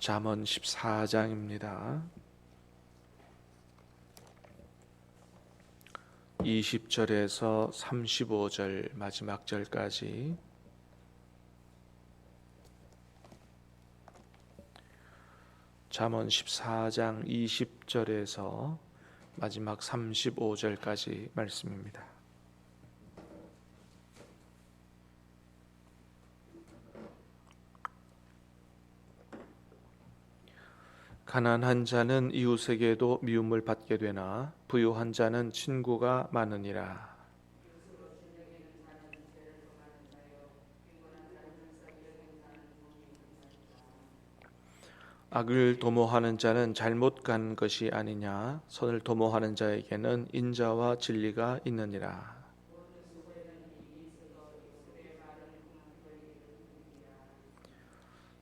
잠언 14장입니다. 20절에서 35절 마지막 절까지 잠언 14장 20절에서 마지막 35절까지 말씀입니다. 가난한 자는 이웃에게도 미움을 받게 되나 부유한 자는 친구가 많으니라. 악을 도모하는 자는 잘못 간 것이 아니냐 선을 도모하는 자에게는 인자와 진리가 있느니라.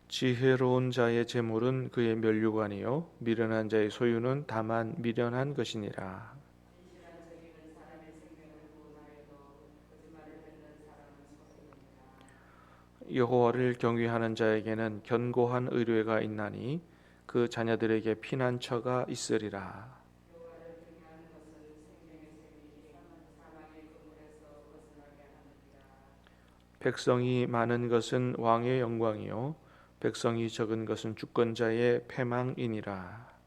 지혜로운 자의 재물은 그의 면류관이요 미련한 자의 소유는 다만 미련한 것이니라. 여호와를 경외하는 자에게는 견고한 의뢰가 있나니 그 자녀들에게 피난처가 있으리라. 백성이 많은 것은 왕의 영광이요 백성이 적은 것은 주권자의 패망이니라.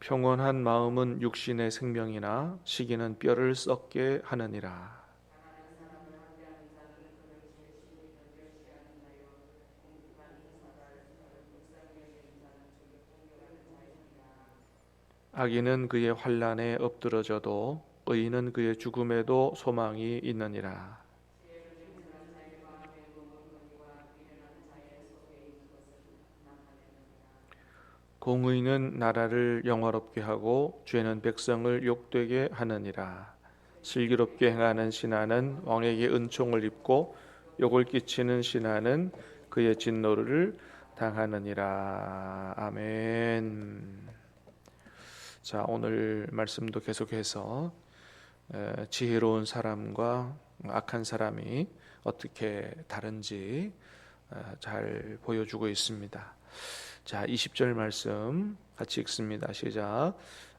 평온한 마음은 육신의 생명이나 시기는 뼈를 썩게 하느니라. 악인은 그의 환란에 엎드러져도 의인은 그의 죽음에도 소망이 있느니라. 공의는 나라를 영화롭게 하고 죄는 백성을 욕되게 하느니라. 슬기롭게 행하는 신하는 왕에게 은총을 입고 욕을 끼치는 신하는 그의 진노를 당하느니라. 아멘. 자, 오늘 말씀도 계속해서 에, 지혜로운 사람과 악한 사람이 어떻게 다른지 에, 잘 보여주고 있습니다. 자, 20절 말씀 같이 읽습니다. 시작.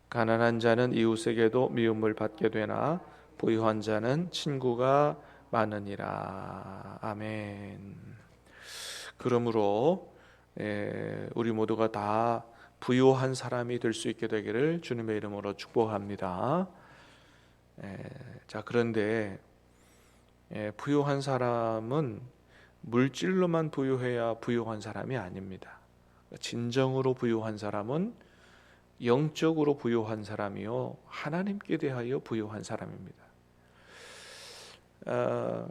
가난한 자는 이웃에게도 미움을 받게 되나 부유한 자는 친구가 많으니라. 아멘. 그러므로 에, 우리 모두가 다 부유한 사람이 될 수 있게 되기를 주님의 이름으로 축복합니다. 에, 자 그런데 에, 부유한 사람은 물질로만 부유해야 부유한 사람이 아닙니다. 진정으로 부유한 사람은 영적으로 부유한 사람이요 하나님께 대하여 부유한 사람입니다. 어,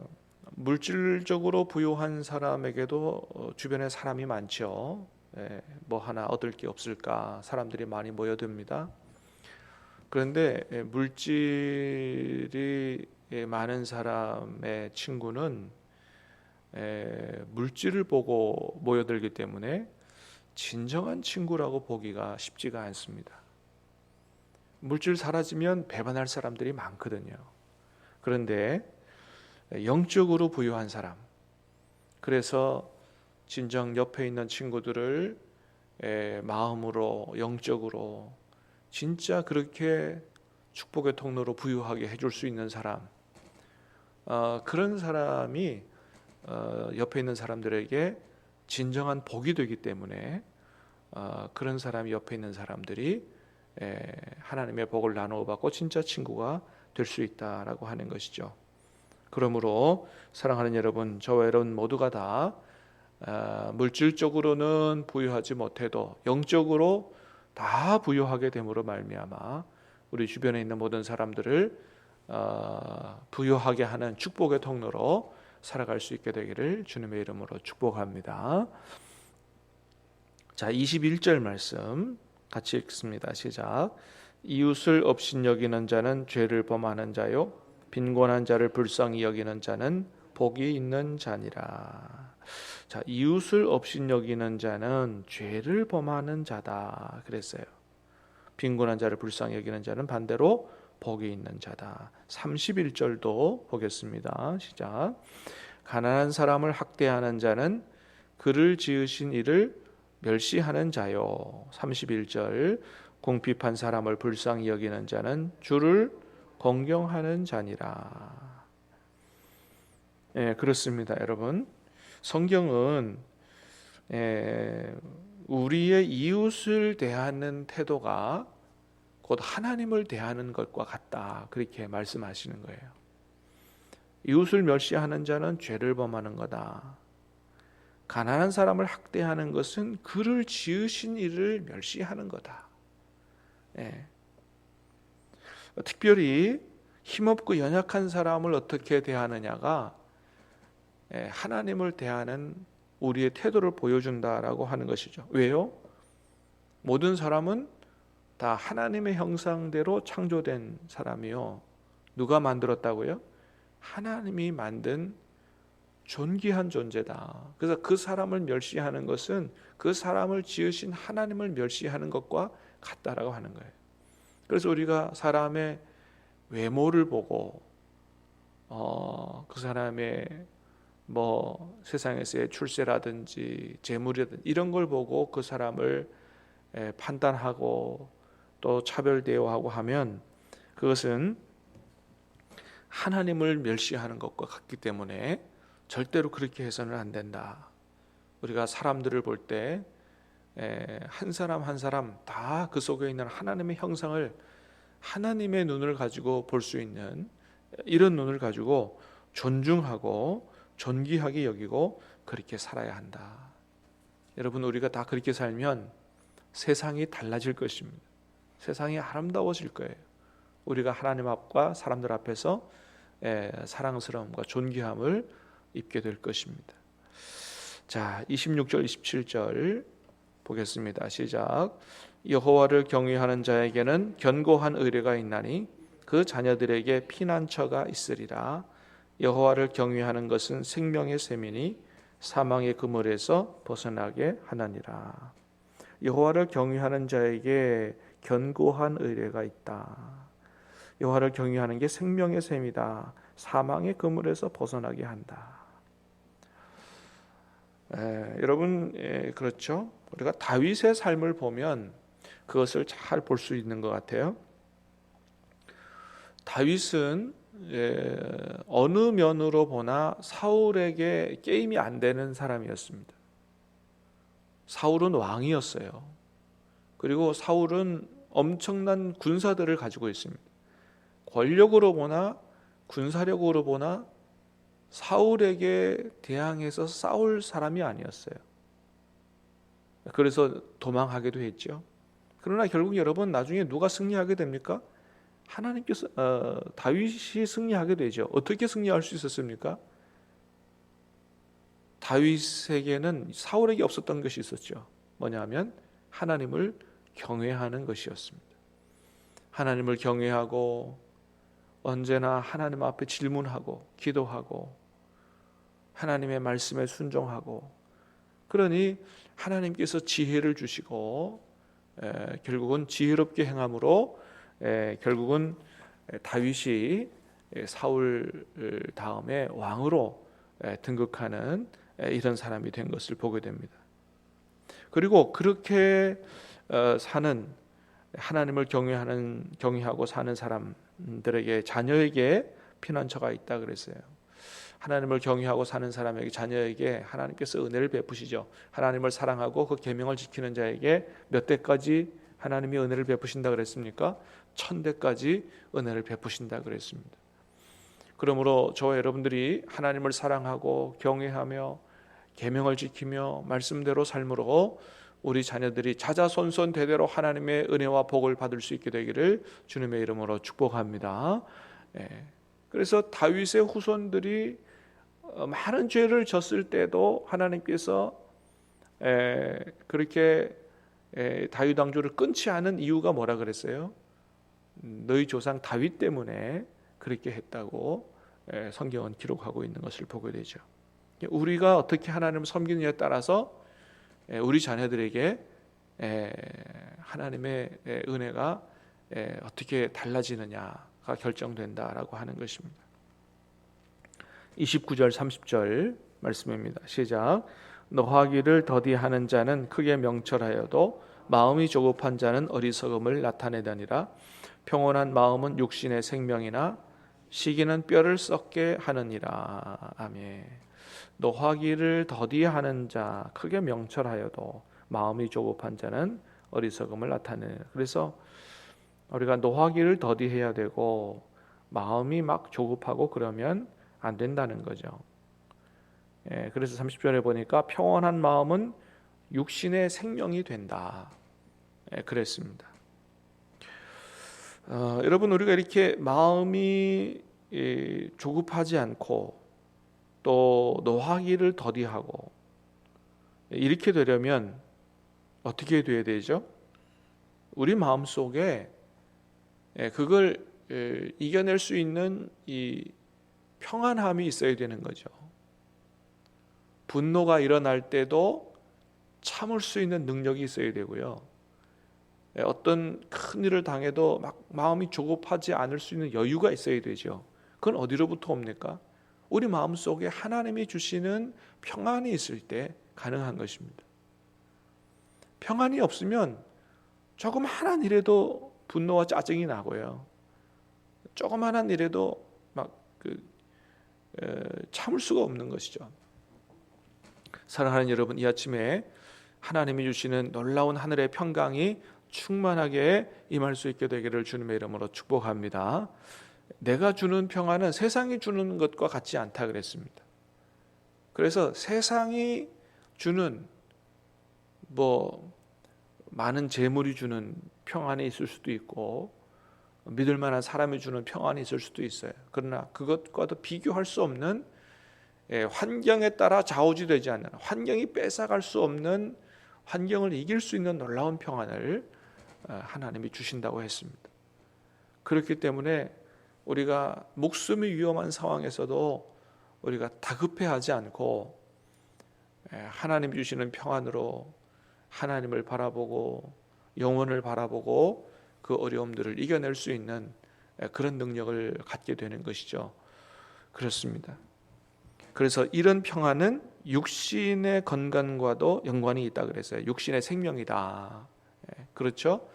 물질적으로 부유한 사람에게도 어, 주변에 사람이 많죠. 예, 뭐 하나 얻을 게 없을까 사람들이 많이 모여듭니다. 그런데 예, 물질이 예, 많은 사람의 친구는 물질을 보고 모여들기 때문에 진정한 친구라고 보기가 쉽지가 않습니다. 물질 사라지면 배반할 사람들이 많거든요. 그런데 영적으로 부유한 사람, 그래서 진정 옆에 있는 친구들을 마음으로 영적으로 진짜 그렇게 축복의 통로로 부유하게 해줄 수 있는 사람 어, 그런 사람이 어, 옆에 있는 사람들에게 진정한 복이 되기 때문에 어, 그런 사람이 옆에 있는 사람들이 에, 하나님의 복을 나누어 받고 진짜 친구가 될 수 있다라고 하는 것이죠. 그러므로 사랑하는 여러분, 저와 여러분 모두가 다 어, 물질적으로는 부유하지 못해도 영적으로 다 부유하게 됨으로 말미암아 우리 주변에 있는 모든 사람들을 어, 부유하게 하는 축복의 통로로 살아갈 수 있게 되기를 주님의 이름으로 축복합니다. 자, 21절 말씀 같이 읽습니다. 시작. 이웃을 업신여기는 자는 죄를 범하는 자요 빈곤한 자를 불쌍히 여기는 자는 복이 있는 자니라. 자, 이웃을 업신여기는 자는 죄를 범하는 자다 그랬어요. 빈곤한 자를 불쌍히 여기는 자는 반대로 복이 있는 자다. 31절도 보겠습니다. 시작. 가난한 사람을 학대하는 자는 그를 지으신 이를 멸시하는 자요. 31절 공핍한 사람을 불쌍히 여기는 자는 주를 공경하는 자니라. 예, 그렇습니다, 여러분. 성경은 예, 우리의 이웃을 대하는 태도가 곧 하나님을 대하는 것과 같다. 그렇게 말씀하시는 거예요. 이웃을 멸시하는 자는 죄를 범하는 거다. 가난한 사람을 학대하는 것은 그를 지으신 이를 멸시하는 거다. 예. 특별히 힘없고 연약한 사람을 어떻게 대하느냐가 예, 하나님을 대하는 우리의 태도를 보여준다라고 하는 것이죠. 왜요? 모든 사람은 다 하나님의 형상대로 창조된 사람이요. 누가 만들었다고요? 하나님이 만든 존귀한 존재다. 그래서 그 사람을 멸시하는 것은 그 사람을 지으신 하나님을 멸시하는 것과 같다라고 하는 거예요. 그래서 우리가 사람의 외모를 보고 어, 그 사람의 뭐 세상에서의 출세라든지 재물이든 이런 걸 보고 그 사람을 에, 판단하고 또 차별 대우하고 하면 그것은 하나님을 멸시하는 것과 같기 때문에 절대로 그렇게 해서는 안 된다. 우리가 사람들을 볼 때 한 사람 한 사람 다 그 속에 있는 하나님의 형상을 하나님의 눈을 가지고 볼 수 있는 이런 눈을 가지고 존중하고 존귀하게 여기고 그렇게 살아야 한다. 여러분 우리가 다 그렇게 살면 세상이 달라질 것입니다. 세상이 아름다워질 거예요. 우리가 하나님 앞과 사람들 앞에서 사랑스러움과 존귀함을 입게 될 것입니다. 자, 26절 27절 보겠습니다. 시작. 여호와를 경외하는 자에게는 견고한 의뢰가 있나니 그 자녀들에게 피난처가 있으리라. 여호와를 경외하는 것은 생명의 셈이니 사망의 그물에서 벗어나게 하나니라. 여호와를 경외하는 자에게 견고한 의뢰가 있다. 여호와를 경외하는 게 생명의 셈이다. 사망의 그물에서 벗어나게 한다. 에, 여러분 에, 그렇죠? 우리가 다윗의 삶을 보면 그것을 잘 볼 수 있는 것 같아요. 다윗은 예, 어느 면으로 보나 사울에게 게임이 안 되는 사람이었습니다. 사울은 왕이었어요. 그리고 사울은 엄청난 군사들을 가지고 있습니다. 권력으로 보나 군사력으로 보나 사울에게 대항해서 싸울 사람이 아니었어요. 그래서 도망하기도 했죠. 그러나 결국 여러분 나중에 누가 승리하게 됩니까? 하나님께서 어, 다윗이 승리하게 되죠. 어떻게 승리할 수 있었습니까? 다윗에게는 사울에게 없었던 것이 있었죠. 뭐냐면 하나님을 경외하는 것이었습니다. 하나님을 경외하고 언제나 하나님 앞에 질문하고 기도하고 하나님의 말씀에 순종하고 그러니 하나님께서 지혜를 주시고 에, 결국은 지혜롭게 행함으로 에, 결국은 다윗이 사울 다음에 왕으로 에, 등극하는 에, 이런 사람이 된 것을 보게 됩니다. 그리고 그렇게 어, 사는 하나님을 경외하는 경외하고 사는 사람들에게 자녀에게 피난처가 있다 그랬어요. 하나님을 경외하고 사는 사람에게 자녀에게 하나님께서 은혜를 베푸시죠. 하나님을 사랑하고 그 계명을 지키는 자에게 몇 대까지 하나님이 은혜를 베푸신다 그랬습니까? 천 대까지 은혜를 베푸신다 그랬습니다. 그러므로 저와 여러분들이 하나님을 사랑하고 경외하며 계명을 지키며 말씀대로 삶으로 우리 자녀들이 자자손손 대대로 하나님의 은혜와 복을 받을 수 있게 되기를 주님의 이름으로 축복합니다. 예. 그래서 다윗의 후손들이 어, 많은 죄를 졌을 때도 하나님께서 그렇게 다윗 왕조를 끊지 않은 이유가 뭐라 그랬어요? 너희 조상 다윗 때문에 그렇게 했다고 성경은 기록하고 있는 것을 보게 되죠. 우리가 어떻게 하나님을 섬기느냐에 따라서 우리 자녀들에게 하나님의 은혜가 어떻게 달라지느냐 결정된다라고 하는 것입니다. 29절 30절 말씀입니다. 시작. 노하기를 더디하는 자는 크게 명철하여도 마음이 조급한 자는 어리석음을 나타내다니라. 평온한 마음은 육신의 생명이나 시기는 뼈를 썩게 하느니라. 아멘. 노하기를 더디하는 자 크게 명철하여도 마음이 조급한 자는 어리석음을 나타내. 그래서 우리가 노하기를 더디해야 되고 마음이 막 조급하고 그러면 안 된다는 거죠. 예, 그래서 30절에 보니까 평온한 마음은 육신의 생명이 된다. 예, 그랬습니다. 어, 여러분 우리가 이렇게 마음이 예, 조급하지 않고 또 노하기를 더디하고 이렇게 되려면 어떻게 돼야 되죠? 우리 마음 속에 예, 그걸 예, 이겨낼 수 있는 이 평안함이 있어야 되는 거죠. 분노가 일어날 때도 참을 수 있는 능력이 있어야 되고요. 예, 어떤 큰 일을 당해도 막 마음이 조급하지 않을 수 있는 여유가 있어야 되죠. 그건 어디로부터 옵니까? 우리 마음 속에 하나님이 주시는 평안이 있을 때 가능한 것입니다. 평안이 없으면 하나한 일에도 분노와 짜증이 나고요. 조그만한 일에도 막 그 참을 수가 없는 것이죠. 사랑하는 여러분, 이 아침에 하나님이 주시는 놀라운 하늘의 평강이 충만하게 임할 수 있게 되기를 주님의 이름으로 축복합니다. 내가 주는 평안은 세상이 주는 것과 같지 않다 그랬습니다. 그래서 세상이 주는 뭐 많은 재물이 주는 평안이 있을 수도 있고 믿을 만한 사람이 주는 평안이 있을 수도 있어요. 그러나 그것과도 비교할 수 없는 예, 환경에 따라 좌우지되지 않는 환경이 뺏어갈 수 없는 환경을 이길 수 있는 놀라운 평안을 어, 하나님이 주신다고 했습니다. 그렇기 때문에 우리가 목숨이 위험한 상황에서도 우리가 다급해하지 않고 예, 하나님 주시는 평안으로 하나님을 바라보고 영혼을 바라보고 그 어려움들을 이겨낼 수 있는 예, 그런 능력을 갖게 되는 것이죠. 그렇습니다. 그래서 이런 평안은 육신의 건강과도 연관이 있다 그랬어요. 육신의 생명이다. 예, 그렇죠?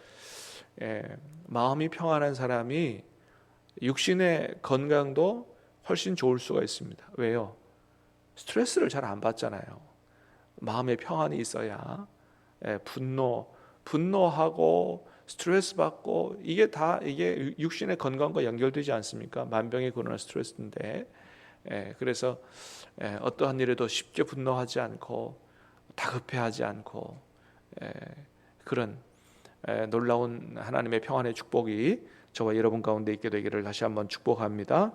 마음이 평안한 사람이 육신의 건강도 훨씬 좋을 수가 있습니다. 왜요? 스트레스를 잘 안 받잖아요. 마음의 평안이 있어야 예, 분노, 분노하고 스트레스 받고 이게 다 이게 육신의 건강과 연결되지 않습니까? 만병의 근원은 스트레스인데 예, 그래서 예, 어떠한 일에도 쉽게 분노하지 않고 다급해하지 않고 예, 그런 예, 놀라운 하나님의 평안의 축복이 저와 여러분 가운데 있게 되기를 다시 한번 축복합니다.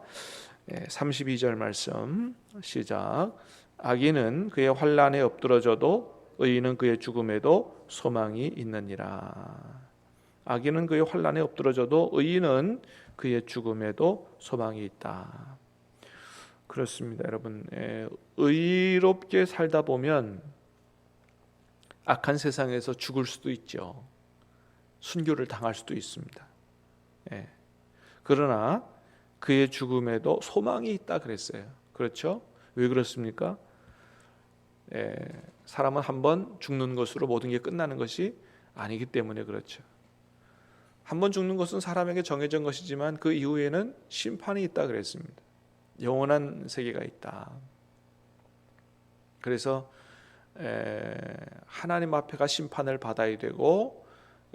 32절 말씀 시작. 악인은 그의 환란에 엎드러져도 의인은 그의 죽음에도 소망이 있느니라. 악인은 그의 환란에 엎드러져도 의인은 그의 죽음에도 소망이 있다. 그렇습니다, 여러분. 의롭게 살다 보면 악한 세상에서 죽을 수도 있죠. 순교를 당할 수도 있습니다. 예. 그러나 그의 죽음에도 소망이 있다 그랬어요. 그렇죠? 왜 그렇습니까? 예, 사람은 한번 죽는 것으로 모든 게 끝나는 것이 아니기 때문에 그렇죠. 한번 죽는 것은 사람에게 정해진 것이지만 그 이후에는 심판이 있다 그랬습니다. 영원한 세계가 있다. 그래서 에, 하나님 앞에가 심판을 받아야 되고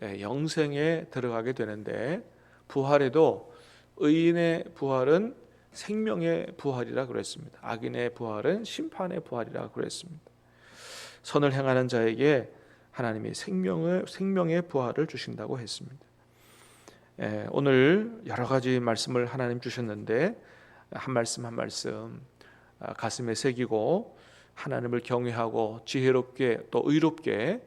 에, 영생에 들어가게 되는데 부활에도 의인의 부활은 생명의 부활이라 그랬습니다. 악인의 부활은 심판의 부활이라 그랬습니다. 선을 행하는 자에게 하나님이 생명을 생명의 부활을 주신다고 했습니다. 예, 오늘 여러 가지 말씀을 하나님 주셨는데 한 말씀 한 말씀 아, 가슴에 새기고 하나님을 경외하고 지혜롭게 또 의롭게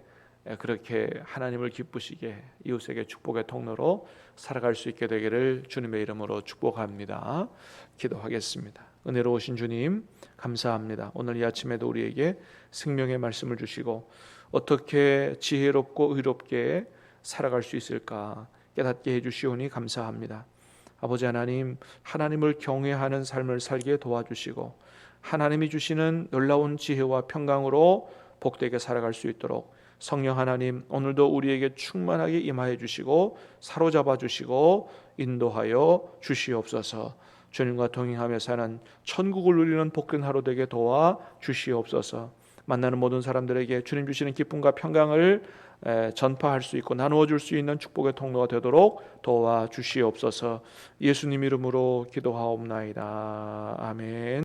예, 그렇게 하나님을 기쁘시게 이웃에게 축복의 통로로 살아갈 수 있게 되기를 주님의 이름으로 축복합니다. 기도하겠습니다. 은혜로우신 주님 감사합니다. 오늘 이 아침에도 우리에게 생명의 말씀을 주시고 어떻게 지혜롭고 의롭게 살아갈 수 있을까 깨닫게 해 주시오니 감사합니다. 아버지 하나님, 하나님을 경외하는 삶을 살게 도와주시고 하나님이 주시는 놀라운 지혜와 평강으로 복되게 살아갈 수 있도록 성령 하나님 오늘도 우리에게 충만하게 임하여 주시고 사로잡아 주시고 인도하여 주시옵소서. 주님과 동행하며 사는 천국을 누리는 복된 하루 되게 도와 주시옵소서. 만나는 모든 사람들에게 주님 주시는 기쁨과 평강을 에, 전파할 수 있고 나누어 줄 수 있는 축복의 통로가 되도록 도와 주시옵소서. 예수님 이름으로 기도하옵나이다. 아멘.